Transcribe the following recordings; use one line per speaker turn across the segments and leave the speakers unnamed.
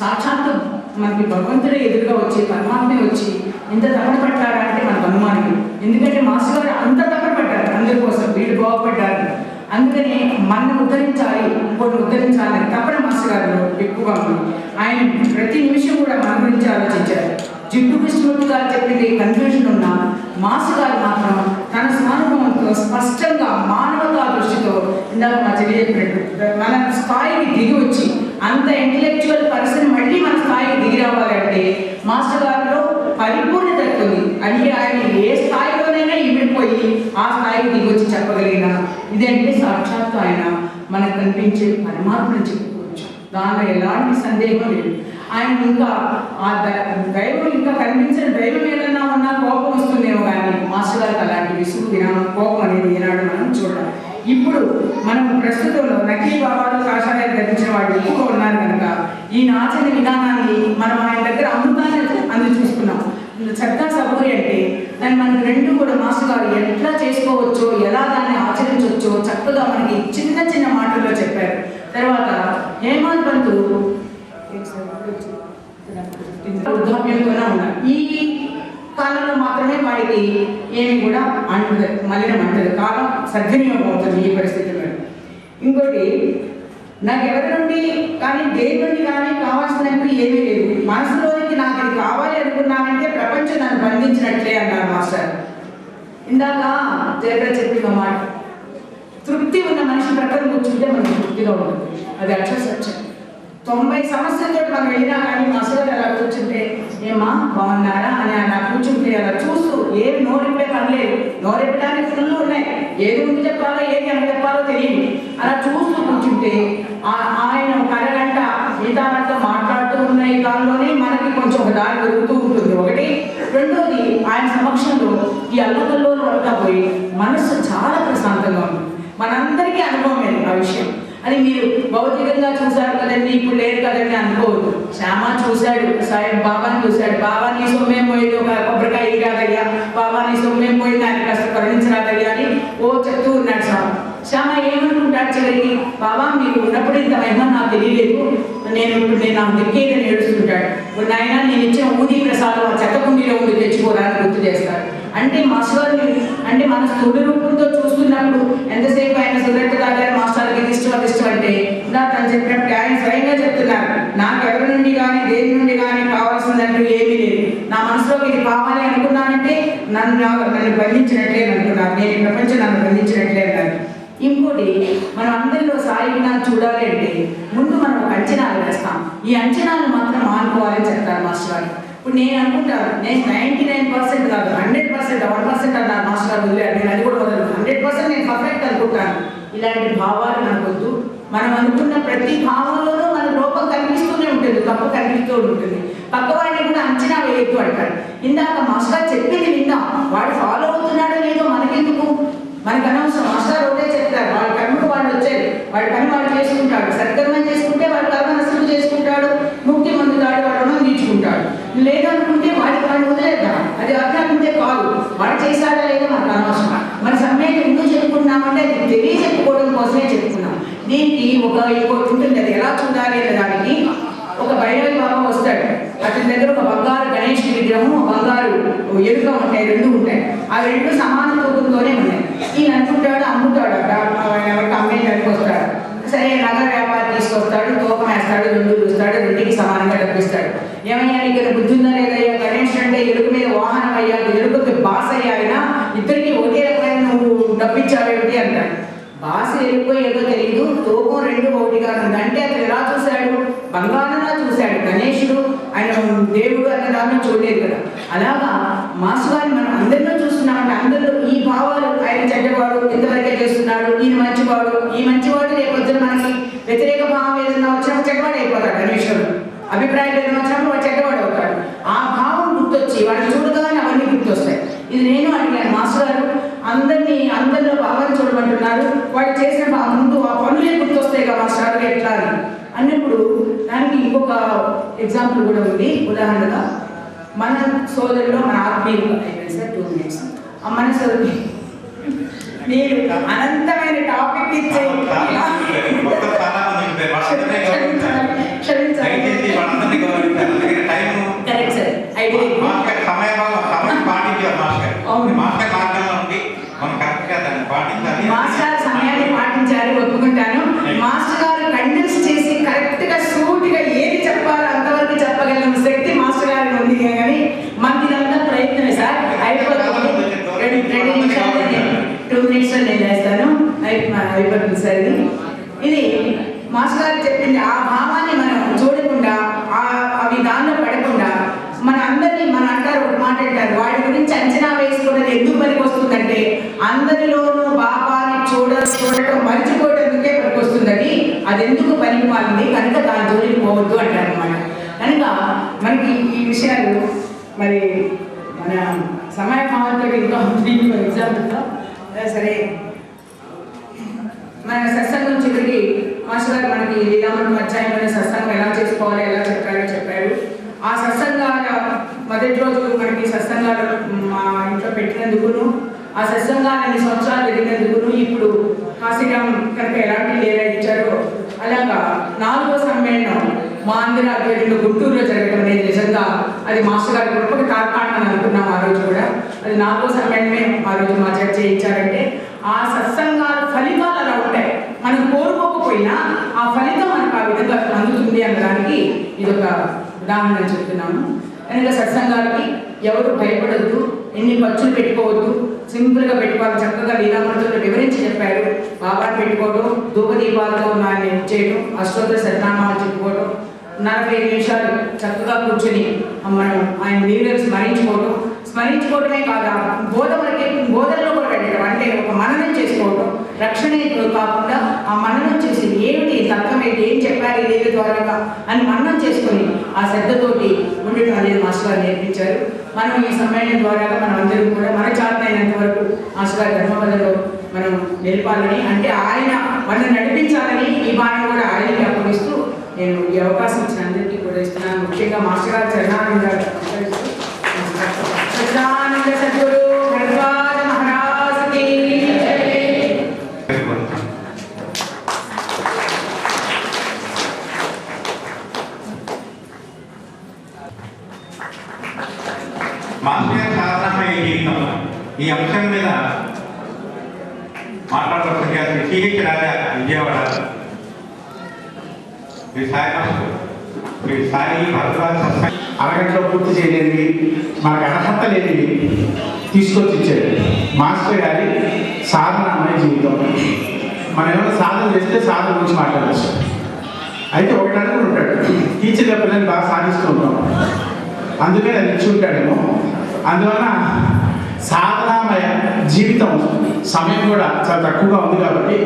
సాక్షాత్తు మనకి భగవంతుడే ఎదురుగా వచ్చి పరమాత్మే వచ్చి ఎంత తపన పడ్డారా అంటే మనకు అనుమానం ఎందుకంటే మాస్టర్ గారు అంత తపన పడ్డారు అందరి కోసం వీళ్ళు బాగుపడ్డారు. అందుకనే మనం ఉద్ధరించాలి ఇంకోటి ఉద్ధరించాలని తపన మాస్టర్ గారు ఎక్కువగా ఉంది. ఆయన ప్రతి నిమిషం కూడా మన గురించి ఆలోచించారు. జిడ్డు కృష్ణమూర్తి గారు చెప్పింది కన్ఫ్యూజన్ ఉన్న మాస్ గారు మాత్రం తన స్వానుభవంతో స్పష్టంగా మానవతా దృష్టితో ఇందాక మా చెల్లి చెప్పినట్టు మన స్థాయికి దిగి వచ్చి అంత ఇంటలెక్చువల్ పర్సన్ మళ్ళీ మన స్థాయికి దిగి రావాలంటే మాస్టర్ గారిలో పరిపూర్ణత ఉంది అంటే ఆయన ఏ స్థాయిలోనైనా ఇమిడిపోయి ఆ స్థాయికి దిగి వచ్చి చెప్పగలిగిన ఇదంటే సాక్షాత్తు ఆయన మనకు కనిపించే పరమాత్మను చెప్పుకోవచ్చు. దానిలో ఎలాంటి సందేహం లేదు. ఆయన ఇంకా ఆ దైవం ఇంకా కనిపించిన దైవం ఏదన్నా ఉన్నా కోపం వస్తుందేమో కానీ మాస్టర్ గారికి అలాంటి విసుగు విరామం కోపం అనేది ఏనాడు మనం చూడాలి ఇప్పుడు మనం ప్రస్తుతంలో నకిలీ బాబాలు కాషాయాలు ధరించిన వాళ్ళు ఎక్కువగా ఉన్నారు కనుక ఈ ఆచరణ విధానాన్ని మనం ఆయన దగ్గర అమృతాన్ని అంది చూసుకున్నాం. సబూరి అంటే దాన్ని మనం రెండు కూడా మాస్టర్ గారు ఎట్లా చేసుకోవచ్చో ఎలా దాన్ని ఆచరించవచ్చో చక్కగా మనకి చిన్న చిన్న మాటల్లో చెప్పారు. తర్వాత హేమంత్ పంతు వృద్ధాప్యంతోనే ఉన్నారు. ఈ కాలంలో మాత్రమే వాడికి ఏమి కూడా అంటుంది మలినం అంటదు. కాలం సద్వినియోగం అవుతుంది ఈ పరిస్థితుల్లో. ఇంకోటి నాకు ఎవరి నుండి కానీ దేని నుండి కానీ కావాల్సినట్టు ఏమీ లేదు. మనసులోనికి నాకు ఇది కావాలి అనుకున్నానంటే ప్రపంచం నన్ను బంధించినట్లే అన్నారు మాస్టర్. ఇందాక జయప్ర చెప్పిన మాట తృప్తి ఉన్న మనిషి ప్రకారం కూర్చుంటే మనకు తృప్తిగా ఉంటుంది. అది అక్షర సత్యం. తొంభై సంవత్సరాలతో మనం వెళ్ళినా కానీ మసలు అలా కూర్చుంటే ఏమా బాగున్నారా? అని అలా కూర్చుంటే అలా చూస్తూ ఏమి నోరిప్పే పని లేదు. నోరెప్పడానికి ఫుల్ ఉన్నాయి. ఏది ముందు చెప్పాలో ఏది అని చెప్పాలో తెలియదు. అలా చూస్తూ కూర్చుంటే ఆ- ఆయన ఒక అరగంట మిగతా వాళ్ళతో మాట్లాడుతూ ఉన్న ఈ కాలంలోనే మనకి కొంచెం ఒక దారి దొరుకుతూ ఉంటుంది. ఒకటి. రెండోది ఆయన సమక్షంలో ఈ అల్లకల్లో అంతా పోయి మనసు చాలా ప్రశాంతంగా ఉంది. మనందరికీ అనుభవమే ఆ విషయం. అని మీరు భౌతికంగా చూశారు కదండి ఇప్పుడు లేరు కదండి అనుకోవద్దు. శ్యామ చూశాడు సాయం బాబాని చూశాడు. బాబాని సొమ్మేం పోయింది? ఒక కొబ్బరికాయ కాదయ్యా బాబాని సొమ్మేం పోయింది? ఆయన కష్ట కరుణించరాదయ్యా అని ఓ చెప్తూ ఉన్నాడు శ్యామ శ్యామ ఏమనుకుంటాడు చివరికి? బాబా మీరు ఉన్నప్పుడు ఇంత మహిమ నాకు తెలియలేదు. నేను ఇప్పుడు నేను నాకు దిక్కేదని ఏడుస్తుంటాడు. నాయన నేను ఇచ్చిన ఊది ప్రసాదం ఆ చెత్త కుండీలో ఉండి తెచ్చుకోవడానికి గుర్తు చేస్తాడు. అంటే మాస్టర్ని అంటే మన తొలి రూపంతో చూస్తున్నప్పుడు ఎంతసేపు ఆయన సుదర్శ తాగారు మాస్టర్కి ఇష్టం అది ఇష్టం అంటే ఇందాక తను చెప్పినప్పుడు ఆయన స్వయంగా చెప్తున్నారు. నాకు ఎవరి నుండి కానీ దేని నుండి కానీ కావాల్సిందంటూ ఏమీ లేదు. నా మనసులోకి ఇది కావాలి అనుకున్నానంటే నన్ను నా- నన్ను బంధించినట్లే అనుకున్నాను నేను ప్రపంచం నన్ను బంధించినట్లే అన్నారు. ఇంకోటి మనం అందరిలో సాయి వినాలు చూడాలి అంటే ముందు మనం ఒక అంచనాలు వేస్తాం. ఈ అంచనాలు మాత్రం మానుకోవాలని చెప్తారు మాస్టర్ గారు. ఇప్పుడు నేను అనుకుంటాను నేను నైంటీ నైన్ పర్సెంట్ కాదు హండ్రెడ్ పర్సెంట్ వన్ పర్సెంట్ అన్నారు మాస్టర్ గారు వదిలేరు నేను అది కూడా వదలను. హండ్రెడ్ పర్సెంట్ నేను పర్ఫెక్ట్ అనుకుంటాను. ఇలాంటి భావాలు మనకొద్దు. మనం అనుకున్న ప్రతి భావంలోనూ మన లోపం కనిపిస్తూనే ఉంటుంది తప్పు కనిపిస్తూ ఉంటుంది. పక్కవాడిని కూడా అంచనా వేయొద్దు అంటాడు ఇందాక మాస్టర్ గారు చెప్పింది విందాం వాడు ఫాలో అవుతున్నాడో లేదో మనకెందుకు? మనకు అనవసరం. మాస్టర్ ఒకటే చెప్తారు వాళ్ళ కర్మకు వాళ్ళు వచ్చారు వాడి పని వాడు చేసుకుంటాడు సత్కర్మం చేసుకుంటే వాడు కర్మ నష్టం చేసుకుంటాడు ముక్తి పొందుతాడు వాడు రుణం తీర్చుకుంటాడు లేదనుకుంటే వాడికి వాడిని వదిలేద్దాం అది అర్థాకుంటే కాదు వాడు చేశాడా లేదా మనకు అనవసరం మన సమయంలో ఎందుకు చెప్పుకున్నామంటే అది తెలియజెప్పుకోవడం కోసమే చెప్పుకున్నాం. దీనికి ఒక ఇంకోటి ఉంటుంది. అది ఎలా చూడాలి అనే దానికి ఒక బయట బాబా వస్తాడు. అతని దగ్గర ఒక బంగారు గణేష్ విగ్రహం బంగారు ఎరుక ఉంటాయి రెండు ఉంటాయి. ఆ రెండు సమాన తూకంతోనే ఉన్నాయి. ఈయన అనుకుంటాడు అమ్ముతాడు ఆయన ఎవరికి అమ్మేయడానికి వస్తాడు. సరే నగర వ్యాపారం తీసుకొస్తాడు తోకం వేస్తాడు రెండు చూస్తాడు రెండుకి సమానంగా డబ్బిస్తాడు. ఏమయ్యా ఇక్కడ బుద్ధి ఉందా లేదా? గణేష్ అంటే ఎరుకు మీద వాహనం అయ్యా ఎరుకుకి బాస్ అయ్యా ఆయన ఇద్దరికి ఒకే రకమైన నువ్వు అంటాడు. భాష ఎరుకో ఏదో తెలియదు తూకం రెండు ఒకటిగా ఉంది అంటే అతను ఎలా చూశాడు? బంగారంలా చూశాడు. గణేశుడు ఆయన దేవుడు అనే దాన్ని చూడలేదు కదా. అలాగా మాసు గారిని మనం అందరిలో చూస్తున్నామంటే అందరిలో ఈ భావాలు ఆయన చెడ్డవాడు ఇంతవరకే చేస్తున్నాడు ఈయన మంచివాడు ఈ మంచివాడు రేపొద్దున మనకి వ్యతిరేక భావం ఏదైనా వచ్చినప్పుడు చెడ్డవాడు అయిపోతాడు గణేశుడు అభిప్రాయం ఏదైనా వచ్చినప్పుడు వాడు చెడ్డవాడు అవుతాడు. ఆ భావం గుర్తొచ్చి వాడిని చూడగానే అవన్నీ గుర్తొస్తాయి. ఇది నేను అడిగాను మాస్టర్ గారు అందరినీ అందరిలో బాగా చూడమంటున్నారు. వాళ్ళు చేసిన ముందు ఆ పనులే గుర్తొస్తాయి కదా మాస్టర్ గారు ఎట్లా అని అన్నప్పుడు దానికి ఇంకొక ఎగ్జాంపుల్ కూడా ఉంది. ఉదాహరణగా మన సోదరులో మన ఆత్మీయులు అయిపోయింది సార్ టూ మినిట్స్. మన సోదరు మీరు అనంతమైన టాపిక్ ఇచ్చే కరెక్ట్ సార్
మనం కరెక్ట్గా దాన్ని పాటించాలి
మాస్టర్ సమయాన్ని ఒప్పుకుంటాను. మాస్టర్ గారు కండెన్స్ చేసి కరెక్ట్గా సూటిగా ఏది చెప్పాలో అంతవరకు చెప్పగలిగిన శక్తి మాస్టర్ గారికి ఉంది కానీ మనకి ఇదంతా ప్రయత్నమే సార్ అయిపోతుంది రెండు రెండు నిమిషాలు టూ మినిట్స్ నేను చేస్తాను అయి- అయిపోతుంది సార్ ఇది ఇది మాస్టర్ గారు చెప్పింది ఆ భావాన్ని మనం చూడకుండా ఆ అవి దానిలో పడకుండా మన అందరినీ మన అంటారు ఒక మాట అంటారు వాడి గురించి అంచనా వేసుకున్నది ఎందుకు పనికి వస్తుందంటే అందరిలోనూ బాబాని చూడ చూడటం మర్చిపోవడానికే పనికి వస్తుందని అది ఎందుకు పనికి మారింది కనుక దాని జోలికి పోవద్దు అంటారు అనమాట కనుక మనకి ఈ విషయాలు మరి మన సమయ భావంతో ఇంకా ఉంది. సరే. మన సత్సంగం చివరికి మాస్టర్ గారు మనకి లీలామణి అధ్యాయంలోనే సత్సంగం ఎలా చేసుకోవాలి ఎలా చెప్పారో చెప్పారు. ఆ సత్సంగాల మొదటి రోజు మనకి సత్సంగాలు మా ఇంట్లో పెట్టినందుకును ఆ సత్సంగాలు అన్ని సంవత్సరాలు జరిగినందుకును ఇప్పుడు కాశీరామ్ కనుక ఎలాంటి లేరా ఇచ్చారో అలాగా నాలుగో సమ్మేళనం మా అందరి ఆధ్వర్యంలో గుంటూరులో జరగడం అనేది నిజంగా అది మాస్టర్ గారి గొప్ప కార్పాటం అని అనుకున్నాం ఆ రోజు కూడా. అది నాలుగో సమ్మేళనమే ఆ రోజు మా చర్చ ఇచ్చారంటే ఆ సత్సంగాల ఫలితాలు అలా ఉంటాయి. మనం కోరుకోకపోయినా ఆ ఫలితం మనకు ఆ విధంగా అందుతుంది అనడానికి ఇది ఒక ఉదాహరణ చెప్తున్నాము. కనుక సత్సంగాలకి ఎవరు భయపడద్దు ఎన్ని ఖర్చులు పెట్టుకోవద్దు. సింపుల్గా పెట్టుకోవాలి చక్కగా లీలామృతులు వివరించి చెప్పారు బాబాని పెట్టుకోవడం ధూపదీపాలతో ఆయన చేయడం అష్టోత్తర శతనామాలు చెప్పుకోవడం నలభై నిమిషాలు చక్కగా కూర్చొని మనం ఆయన లీలలు స్మరించుకోవడం స్మరించుకోవడమే కాదు ఆ బోధ బోధనలో కూడా పెట్టడం అంటే ఒక మననం చేసుకోవడం రక్షణ కాకుండా ఆ మననం చేసి ఏమిటి తత్వం ఏంటి ఏం చెప్పారు ఈ లీల ద్వారా అని మననం చేసుకొని ఆ శ్రద్ధతోటి ఉండటం అనేది మాస్టర్ గారు నేర్పించారు. మనం ఈ సమ్మేళనం ద్వారా మనం అందరం కూడా మన చాతనైనంత వరకు మాస్టర్ గారి ధర్మపదంలో మనం నిలపాలని అంటే ఆయన మనం నడిపించాలని ఈ భారం కూడా ఆయనకి అప్పగిస్తూ నేను ఈ అవకాశం ఇచ్చిన అందరికీ కూడా ఇస్తున్నాను. ముఖ్యంగా మాస్టర్ గారు చరణానంద గారు
మాస్టర్ సాధారణమైన జీవితం ఈ అంశం మీద మాట్లాడవలసిందిగా శ్రీ సిహెచ్ రాజా విజయవాడ. శ్రీ సాయి మాస్టర్ శ్రీ సాయి భరద్వాజ
అరగంటలో పూర్తి చేయలేనివి మనకు అర్హత లేనివి తీసుకొచ్చి ఇచ్చాడు మాస్టర్ గారి సాధన అనే జీవితం. మనం ఏమైనా సాధన చేస్తే సాధన గురించి మాట్లాడచ్చు. అయితే ఒకటి అనుకుని ఉంటాడు. టీచర్గా పిల్లల్ని బాగా సాధిస్తూ ఉంటాం. అందుకే అది ఇచ్చి ఉంటాడేమో అందువలన సాధనామయ జీవితం సమయం కూడా చాలా తక్కువగా ఉంది కాబట్టి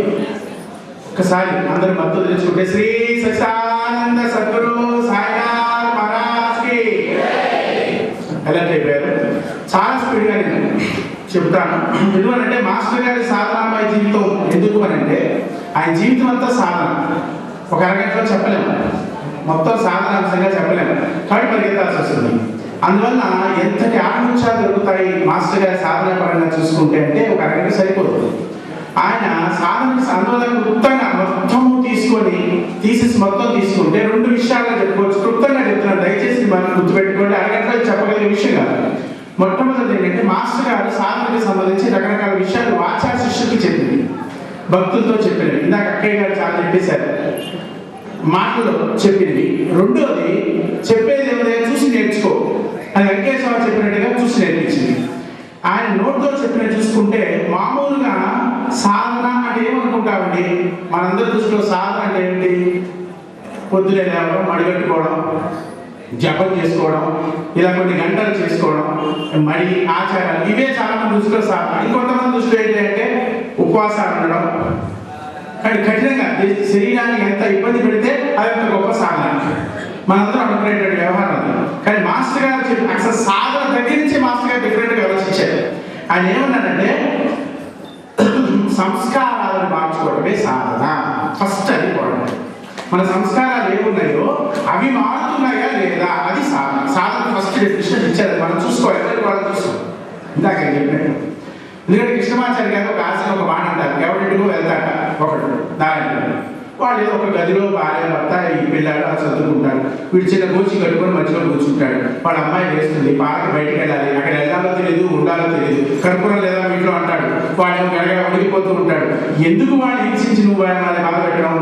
ఒకసారి అందరూ మద్దతు తెలుసుకుంటే శ్రీ సచిదానంద సద్గురు సాయినాథ్ మహారాజ్ ఎలాంటి అయిపోయారు చాలా స్పీడ్గా నేను చెప్తాను ఎందుకనంటే మాస్టర్ గారి సాధనామయ జీవితం ఎందుకు అని అంటే ఆయన జీవితం అంతా సాధన. ఒక అరగంటలో చెప్పలేము. మొత్తం సాధన అంశంగా చెప్పలేము. కాబట్టి పరిగెత్తాల్సి వస్తుంది. అందువల్ల ఎంతటి ఆత్మోత్సాహాలు దొరుకుతాయి మాస్టర్ గారి సాధన పరంగా చూసుకుంటే అంటే ఒక అరగంట సరిపోతుంది. ఆయన సాధన అందువల్ల క్లుప్తంగా మొత్తము తీసుకొని తీసేసి మొత్తం తీసుకుంటే రెండు విషయాలుగా చెప్పుకోవచ్చు. క్లుప్తంగా చెప్తున్నాను దయచేసి మనం గుర్తుపెట్టుకోండి. అరగంటలో చెప్పగలిగే విషయం కాదు. మొట్టమొదటి ఏంటంటే మాస్టర్ గారు సాధనకి సంబంధించి రకరకాల విషయాలు వాచా శిష్యుకి చెప్పింది భక్తులతో చెప్పినవి. ఇందాక అక్కయ్య గారు చాలా చెప్పేశారు. మాటలో చెప్పింది. రెండోది చెప్పేది ఏమైనా చూసి నేర్చుకో. అది వెంకటేశ్వర చెప్పినట్టుగా చూసి నేర్పించింది. ఆయన నోట్తో చెప్పిన చూసుకుంటే మామూలుగా సాధన అంటే ఏమనుకుంటామండి? మనందరి దృష్టిలో సాధన అంటే ఏంటి పొద్దునే లేవడం మడిగట్టుకోవడం జపం చేసుకోవడం ఇలా కొన్ని గంటలు చేసుకోవడం మడి ఆచారాలు. ఇవే చాలా మంది దృష్టిలో సాధన. ఇంకొంతమంది దృష్టిలో ఏంటంటే ఉపవాసాలు ఉండడం. కానీ కఠినంగా శరీరానికి ఎంత ఇబ్బంది పెడితే అది ఒక గొప్ప సాధన. మనందరం అనుకునేటువంటి వ్యవహారం అది. కానీ మాస్టర్ గారు చెప్పి అసలు సాధన దగ్గర నుంచి మాస్టర్ గారు డిఫరెంట్గా ఆలోచించారు ఆయన ఏమన్నాడంటే సంస్కారాలను మార్చుకోవడమే సాధన. ఫస్ట్ అది పోవడం మన సంస్కారాలు ఏమున్నాయో అవి మారుతున్నాయా లేదా అది సాధన. సాధన ఫస్ట్ డెఫినేషన్ ఇచ్చారు. మనం చూసుకోవాలి. ఎవరికి వాళ్ళు చూసుకోవాలి? ఇందాక చెప్పినట్టు. ఎందుకంటే కృష్ణమాచారి గారు ఒక ఆశ ఒక బాణ అంటారు ఎవరింటికో వెళ్తాట ఒకడు. నారాయణ వాళ్ళు ఏదో ఒక గదిలో భార్య భర్త ఈ పిల్లాడు అలా చదువుకుంటాడు వీడు చిన్న కోచి కట్టుకొని మధ్యలో కూర్చుంటాడు. వాళ్ళ అమ్మాయి వేస్తుంది పార్క్ బయటికి వెళ్ళాలి. అక్కడ వెళ్ళాలో తెలియదు ఉండాలో తెలియదు కర్పూరం లేదా ఇంట్లో అంటాడు. వాడు గడగడ ఉడికిపోతూ ఉంటాడు. ఎందుకు వాడిని హింసించి నువ్వు వాళ్ళని బాధ పెట్టడం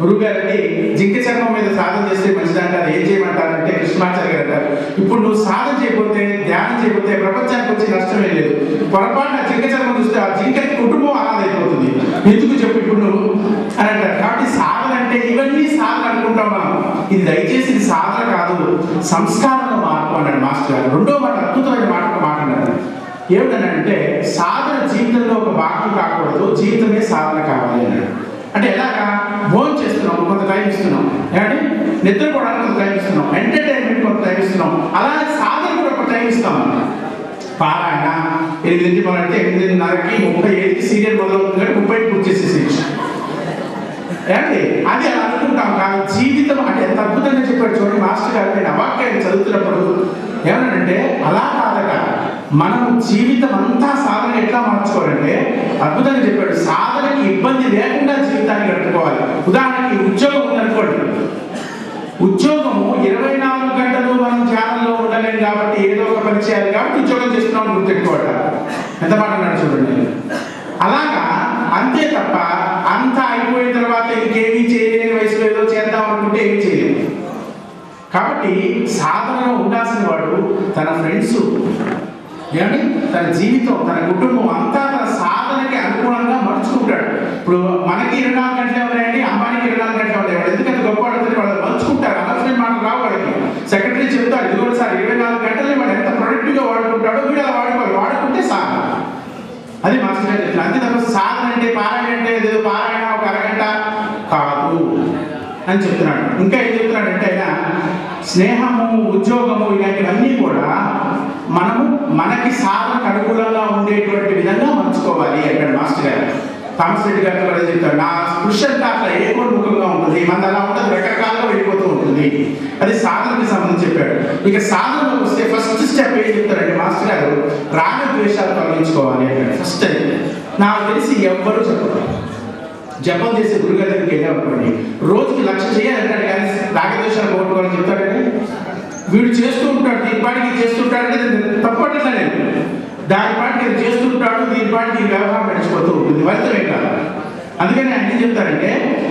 గురువు గారండి జింక చర్మం మీద సాధన చేస్తే మంచిది అంటారు ఏం చేయమంటారంటే కృష్ణాచార్య గారు అంటారు ఇప్పుడు నువ్వు సాధన చేయకపోతే ధ్యానం చేయకపోతే ప్రపంచానికి వచ్చే నష్టమే లేదు. పొరపాటున జింక చర్మం చూస్తే ఆ జింక కుటుంబం అనాథైపోతుంది ఎందుకు చెప్పు ఇప్పుడు నువ్వు? అని అంటారు. కాబట్టి సాధన అంటే ఇవన్నీ సాధన అనుకుంటాం మనం. ఇది దయచేసి ఇది సాధన కాదు సంస్కారంలో మార్పు అన్నాడు మాస్టర్ గారు. రెండో మాట అద్భుతమైన మాట మాట్లాడారు ఏమిటనంటే సాధన జీవితంలో ఒక భాగం కాకూడదు జీవితమే సాధన కావాలి అన్నాడు. అంటే ఎలా టైం ఇస్తున్నాం ఏమండి? నిద్రపోవడానికి కొంత టైం ఇస్తున్నాం ఎంటర్టైన్మెంట్ కొంత టైం ఇస్తున్నాం అలాగే సాధన కూడా ఒక టైం ఇస్తాం పారాయణ ఎనిమిది అంటే ఎనిమిదిన్నరకి ముప్పై ఐదుకి సీరియల్ మొదలవుతుంది కానీ ముప్పై పూర్తి చేసేసి ఏమండి? అది అలా అనుకుంటాం కానీ జీవితం అంటే ఎంత అద్భుతంగా చెప్పాడు చూడండి మాస్టర్ గారు నేను అవాక్యాన్ని చదువుతున్నప్పుడు. ఏమనంటే అలా కాదట. మనం జీవితం అంతా సాధన ఎట్లా మార్చుకోవాలంటే అద్భుతంగా చెప్పాడు సాధనకి ఇబ్బంది లేకుండా జీవితాన్ని గడుపుకోవాలి. ఉదాహరణకి ఉద్యోగం ఇరవై నాలుగు గంటలు మనం ధ్యానంలో ఉండలేం కాబట్టి ఏదో ఒక పని చేయాలి కాబట్టి ఉద్యోగం చేస్తున్నాం గుర్తెట్టుకోవట ఎంత మాట అన్నాడు చూడండి. అలాగా అంతే తప్ప అంతా అయిపోయిన తర్వాత ఇంకేమీ చేయలేని వయసులో ఏదో చేద్దాం అనుకుంటే ఏమి చేయలేము కాబట్టి సాధనలో ఉండాల్సిన వాడు తన ఫ్రెండ్స్ ఏమండి? తన జీవితం తన కుటుంబం అంతా తన సాధనకి అనుగుణంగా మలుచుకుంటాడు ఇప్పుడు మనకి ఇరవై నాలుగు గంటలు ఎవరండి అమ్మాయికి ఇరవై నాలుగు గంటలు ఎవరు ఎందుకంటే గొప్ప వాడు వాళ్ళు మలుచుకుంటారు అనవసరం మాట రావు వాళ్ళకి సెక్రటరీ చెప్తాడు ఇది కూడా సార్ ఇరవై నాలుగు గంటలు వాడు ఎంత ప్రొడక్టివ్గా వాడుకుంటాడో వీడు అలా వాడుకోవాలి వాడుకుంటే సాధన అది మాస్టర్ గారు చెప్తున్నారు అంతే తప్ప సాధన అంటే పారాయణ అంటే ఏదో పారాయణ ఒక అరగంట కాదు అని చెప్తున్నాడు. ఇంకా ఏం చెప్తున్నాడంటే ఆయన స్నేహము ఉద్యోగము ఇలాంటివన్నీ కూడా మనము మనకి సాధన అనుకూలంగా ఉండేటువంటి విధంగా మలుచుకోవాలి అంటాడు మాస్టర్ గారు. థామస్ రెడ్డి గారు కూడా చెప్తాడు నా స్పృశ అంతా ఏ ఏకోన్ముఖంగా ఉంటుంది? మన అలా ఉండదు రకరకాలుగా వెళ్ళిపోతూ ఉంటుంది. అది సాధనకి సంబంధించి చెప్పాడు. ఇక సాధనలోకి వస్తే ఫస్ట్ స్టెప్ ఏం చెప్తారంటే మాస్టర్ గారు రాగద్వేషాలు తొలగించుకోవాలి అంటాడు. ఫస్ట్ నాకు తెలిసి ఎవ్వరూ చెప్పరు. జపం చేసే గురుగారి దగ్గరికి వెళ్ళామనుకోండి రోజుకి లక్ష చేయాలంటాడు కానీ రాగద్వేషాలు పోగొట్టుకోవాలని చెప్తాడని వీడు చేస్తూ ఉంటాడు దీని పాటికి చేస్తుంటాడంటే తప్పట్లా నేను దాని పాటికి చేస్తుంటాడు దీని పాటికి వ్యవహారం నడిచిపోతూ ఉంటుంది. ఫలితం ఏం కాదు. అందుకని ఆయన ఏం చెప్తారంటే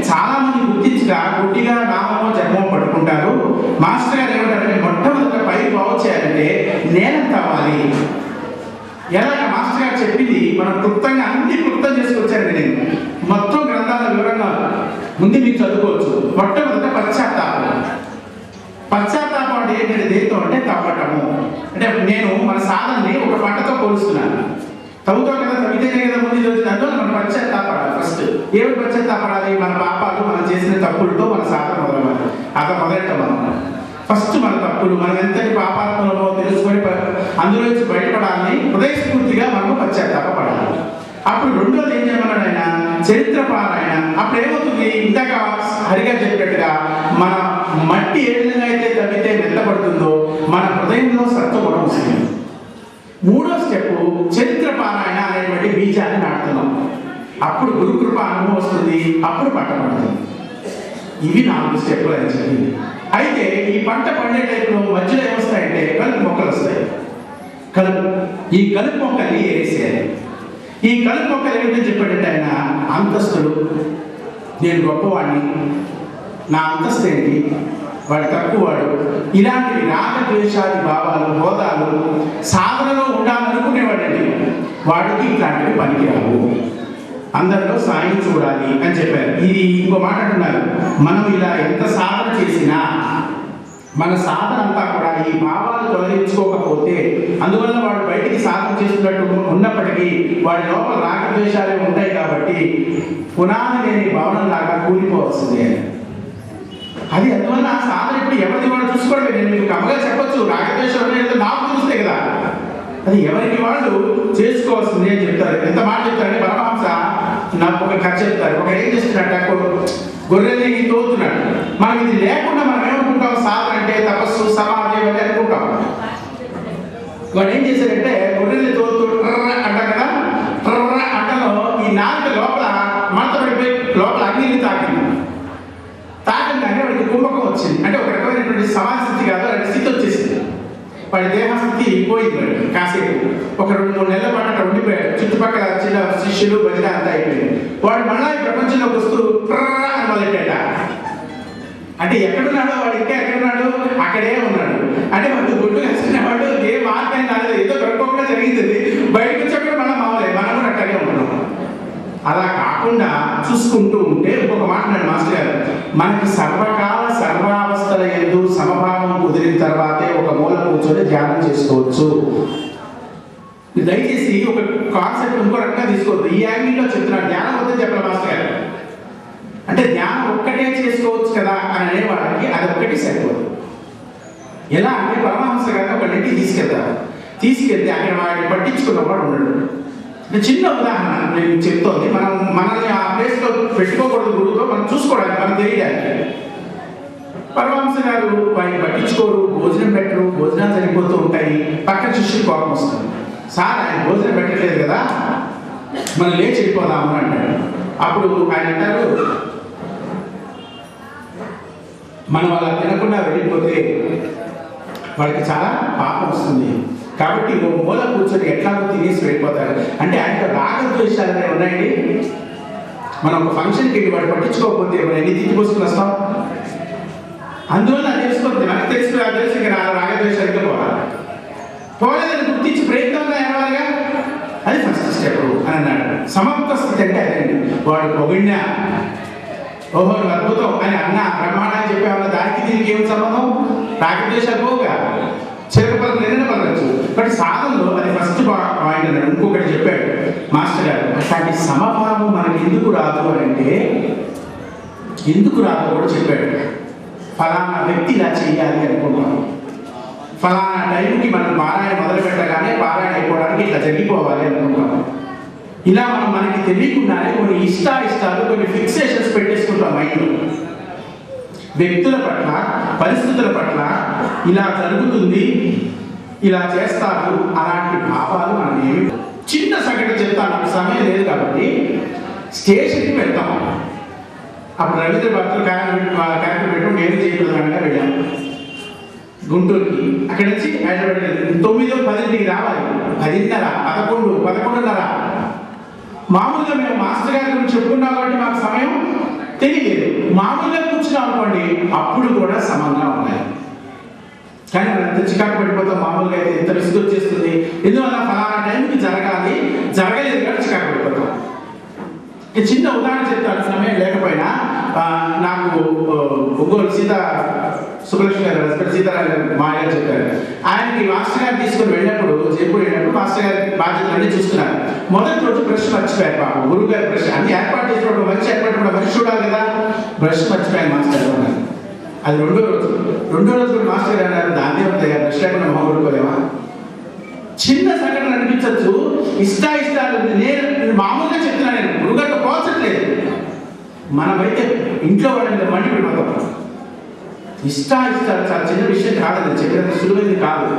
చాలా మంది గుర్తించగా గుడ్డిగా నామమో జన్మం పట్టుకుంటారు. మాస్టర్ గారు ఏమంటారంటే మొట్టమొదట పై బాగు చేయాలంటే నేలం కావాలి ఎలాగ మాస్టర్ గారు చెప్పింది మనం క్లుప్తంగా అన్ని క్లుప్తం చేసుకొచ్చానండి నేను. ముందు మీరు చదువుకోవచ్చు. మొట్టమొదట పశ్చాత్తాపం. పశ్చాత్తాపం అంటే ఏంటంటే దేంతో అంటే తవ్వటము. అంటే నేను మన సాధనని ఒక పంటతో పోలుస్తున్నాను. తవ్వుతాం కదా తవ్వితేనే కదా ముందు ఇది మనం పశ్చాత్తాపడాలి ఫస్ట్ ఏమి పశ్చాత్తాపడాలి? మన పాపాలు మనం చేసిన తప్పులతో మన సాధన మొదలవ్వాలి అత మొదలెట్టం మనం ఫస్ట్ మన తప్పులు మనం ఎంతటి పాపాత్మలమో తెలుసుకొని అందులోంచి బయటపడాలని హృదయస్ఫూర్తిగా మనం పశ్చాత్తాపడాలి అప్పుడు రెండోది ఏం చేయాలి? చరిత్ర పారాయణ అప్పుడు ఏమవుతుంది ఇందాక హరిగా చెప్పినట్టుగా మన మట్టి ఏ విధంగా అయితే తవ్వితే మెత్తబడుతుందో మన హృదయంలో సత్వగుణం వస్తుంది. మూడో స్టెప్ చరిత్ర పారాయణ అనేటువంటి బీజాన్ని నాటుతున్నాం. అప్పుడు గురుకృప అనుభవం వస్తుంది అప్పుడు పంట పడుతుంది. ఇవి నాలుగు స్టెప్పులు అని చెప్పింది అయితే ఈ పంట పండే టైంలో మధ్యలో ఏమొస్తాయంటే కలుపు మొక్కలు వస్తాయి. కలుపు. ఈ కలుపు మొక్కల్ని ఏసేయాలి ఈ కలుపు మొక్కలు ఏమిటని చెప్పాడంటే ఆయన అంతస్తులు నేను గొప్పవాడిని. నా అంతస్తు ఏంటి? వాడు తక్కువవాడు. ఇలాంటివి రాగద్వేషాది భావాలు హోదాలు సాధనలో ఉండాలనుకునేవాడండి. వాడికి ఇట్లాంటివి పనికిరావు. అందరిలో సాయం చూడాలి అని చెప్పారు. ఇది ఇంకో మాట అంటున్నారు. మనం ఇలా ఎంత సాధన చేసినా మన సాధన అంతా కూడా ఈ భావాలు తొలగించుకోకపోతే అందువల్ల వాడు బయటికి సాధన చేస్తున్నట్టు ఉన్నప్పటికీ వాడి లోపల రాగద్వేషాలే ఉంటాయి కాబట్టి పునాది లేని భావన లాగా కూలిపోవలసిందే. అని అది అందువల్ల ఆ సాధన ఇప్పుడు ఎవరిది వాడు చూసుకోండి నేను మీకు కమ్మగా చెప్పొచ్చు. రాగద్వేషం అనేది నాకు చూస్తే కదా. అది ఎవరికి వాళ్ళు చేసుకోవాల్సింది అని చెప్తారు. ఎంత మాట చెప్తారంటే పరమహంస నాకు ఒక కథ చెప్తారు. ఒక ఏం చేస్తున్నట్టు గొర్రెల్ని తోలుతున్నాడు. మనం ఇది లేకుండా మనం సాధన అంటే తపస్సు సమాధి అని అనుకుంటాం వాడు ఏం చేశారంటే గొర్రెల్ని తోలుతూ అంట కదా? ట్రర్ర అంటలో ఈ నాలుగు లోపల మడత పడిపోయి లోపల అగ్నిని తాకింది. తాకంగానే వాడికి కుంభకం వచ్చింది. అంటే ఒక రకమైనటువంటి సమాజ స్థితి కాదు అది స్థితి వచ్చేసింది. వాడి దేహస్థితి పోయింది వాడికి కాసేపు. ఒక రెండు మూడు నెలల పాటు అక్కడ ఉండిపోయాడు. చుట్టుపక్కల చిన్న శిష్యులు భజన అంతా అయిపోయింది. వాడు మళ్ళీ ప్రపంచంలోకి వస్తూ అంటే ఎక్కడున్నాడో వాడు ఇంకా ఎక్కడున్నాడు అక్కడే ఉన్నాడు. అంటే వాడు గుడ్డు వేసుకునేవాడు ఏ మార్పు అయినా రాలేదు. ఏదో దొరకకుండా జరిగింది. బయటకు వచ్చేప్పుడు మనం మావలే మనం కూడా అక్కడే ఉంటున్నాం. అలా కాకుండా చూసుకుంటూ ఉంటే ఇంకొక మాట నేను మాస్టర్ గారు. మనకి సర్వకాల సర్వావస్థల ఎందు సమభావం కుదిరిన తర్వాతే ఒక మూల కూర్చొని ధ్యానం చేసుకోవచ్చు. దయచేసి ఒక కాన్సెప్ట్ ఇంకో రకంగా తీసుకోవద్దు. ఈ యాంగిల్లో చెప్తున్నాను ధ్యానం వద్దని చెప్పాలి మాస్టర్ గారు అంటే ధ్యానం ఒక్కటే చేసుకోవచ్చు కదా అని అనే వాళ్ళకి అది ఒక్కటి సరిపోదు ఎలా అంటే పరమహంస గారిని ఒక ఇంటికి తీసుకెళ్తారు తీసుకెళ్తే అక్కడ వాడిని పట్టించుకున్నవాడు ఉండడు చిన్న ఉదాహరణ నేను చెప్తోంది. మనం మనల్ని ఆ ప్లేస్లో పెట్టుకోకూడదు గురువుతో మనం చూసుకోవడానికి మనం తెలియడానికి. పరమాంస గారు వాడిని పట్టించుకోరు భోజనం పెట్టరు భోజనాలు సరిపోతూ ఉంటాయి. పక్కన శిష్యులు కోపం వస్తుంది. సార్ ఆయన భోజనం పెట్టట్లేదు కదా మనం లేచి వెళ్ళిపోదాము అని అంటాడు. అప్పుడు ఆయన అంటారు మనం అలా తినకుండా వెళ్ళిపోతే వాళ్ళకి చాలా పాపం వస్తుంది. కాబట్టి ఓ మూల కూర్చొని ఎట్లాగో తినేసి వెళ్ళిపోతారు. అంటే ఆయనకు రాగద్వేషాలు అనేవి ఉన్నాయండి. మనం ఒక ఫంక్షన్కి వెళ్ళి వాడు పట్టించుకోకపోతే మనం ఎన్ని తిట్టిపోసుకుని వస్తాం? అందువల్ల అది తెలుసుకోండి మనకు తెలుసు అది తెలుసు ఇక రాగద్వేషాలకి పోవాలి. పోలేదని గుర్తించి ప్రయత్నంగా ఏమాలిగా అది ఫస్ట్ స్టెప్ అని అన్నాడు. సమాప్త స్థితి అంటే అదండి వాడు పొగిడినా ఓహో నువ్వు అద్భుతం. అని అన్న బ్రహ్మాండం చెప్పామన్న దానికి దీనికి ఏం సంబంధం? రాగద్వేషాలు పోగా చిరకపల్లి నిన్న పలవచ్చు బట్ సాధనలో అది ఫస్ట్ పాయింట్ అన్నాడు. ఇంకొకటి చెప్పాడు మాస్టర్ గారు. అట్లాంటి సమభావం మనకి ఎందుకు రాదు? అని అంటే ఎందుకు రాదో? కూడా చెప్పాడు. ఫలానా వ్యక్తి ఇలా చేయాలి అనుకుంటాం ఫలానా టైంకి మనం పారాయణ మొదలు పెట్టగానే పారాయణ అయిపోవడానికి ఇట్లా జరిగిపోవాలి అనుకుంటాం ఇలా మనం మనకి తెలియకుండానే కొన్ని ఇష్ట ఇష్టాలు కొన్ని ఫిక్సేషన్స్ పెట్టేసుకుంటాం మైండ్లో వ్యక్తుల పట్ల పరిస్థితుల పట్ల ఇలా జరుగుతుంది ఇలా చేస్తారు అలాంటి భావాలు మనం ఏమి చిన్న సంఘటన చెప్తాను సమయం లేదు కాబట్టి. స్టేషన్కి వెళ్తాం. అప్పుడు రవీంద్ర భక్తులు క్యారెక్టర్ పెట్టడం నేను చేయకూడదు వెళ్ళాం. గుంటూరుకి అక్కడి నుంచి హైదరాబాద్ వెళ్ళాం. తొమ్మిదో పదింటికి రావాలి. పదిన్నర పదకొండు పదకొండున్నర. మామూలుగా మేము మాస్టర్ గారి గురించి చెప్పుకున్నాం కాబట్టి మాకు సమయం తెలియలేదు. మామూలుగా కూర్చున్నాం అనుకోండి అప్పుడు కూడా సమంగా ఉన్నాయి. కానీ మనం ఎంత చికాకు పడిపోతాం మామూలుగా అయితే ఎంత రిస్క్ వచ్చేస్తుంది. ఎందువల్ల ఫలానా టైంకి జరగాలి? జరగలేదు కానీ చికాకు పడిపోతాం. చిన్న ఉదాహరణ చెప్తాను. సమయం లేకపోయినా నాకు ఆ, ఒంగోలు సీత సుబ్బలక్ష్మి గారు హస్బెండ్ సీతారాం గారు మా గారు చెప్పారు. ఆయనకి మాస్టర్ గారు తీసుకుని వెళ్ళినప్పుడు జైపూర్ వెళ్ళినప్పుడు మాస్టర్ గారి బాధ్యతలన్నీ చూస్తున్నారు మొదటి రోజు బ్రష్ మర్చిపోయారు పాపం. గురువు గారు బ్రష్. అన్ని ఏర్పాటు చేసినప్పుడు మంచి ఏర్పాటు కూడా మనిషి చూడాలి కదా. బ్రష్ మర్చిపోయాను మాస్టర్ గారు అన్నారు అది రెండో రోజు. రెండో రోజు కూడా మాస్టర్ గారు అన్నారు దాన్ని ఉంటాయి బ్రష్ లేకుండా మొహం కొడుకోలేమా చిన్న సంఘటన అనిపించవచ్చు ఇష్ట ఇష్టాలు నేను మామూలుగా చెప్తున్నాను నేను. గురుగారితో పోల్చట్లేదు. మనమైతే ఇంట్లో వాళ్ళని మండి పడిపోతాం ఇష్ట ఇష్టాలు చాలా చిన్న విషయం కాదు అది చెప్పినంత సులువైంది కాదు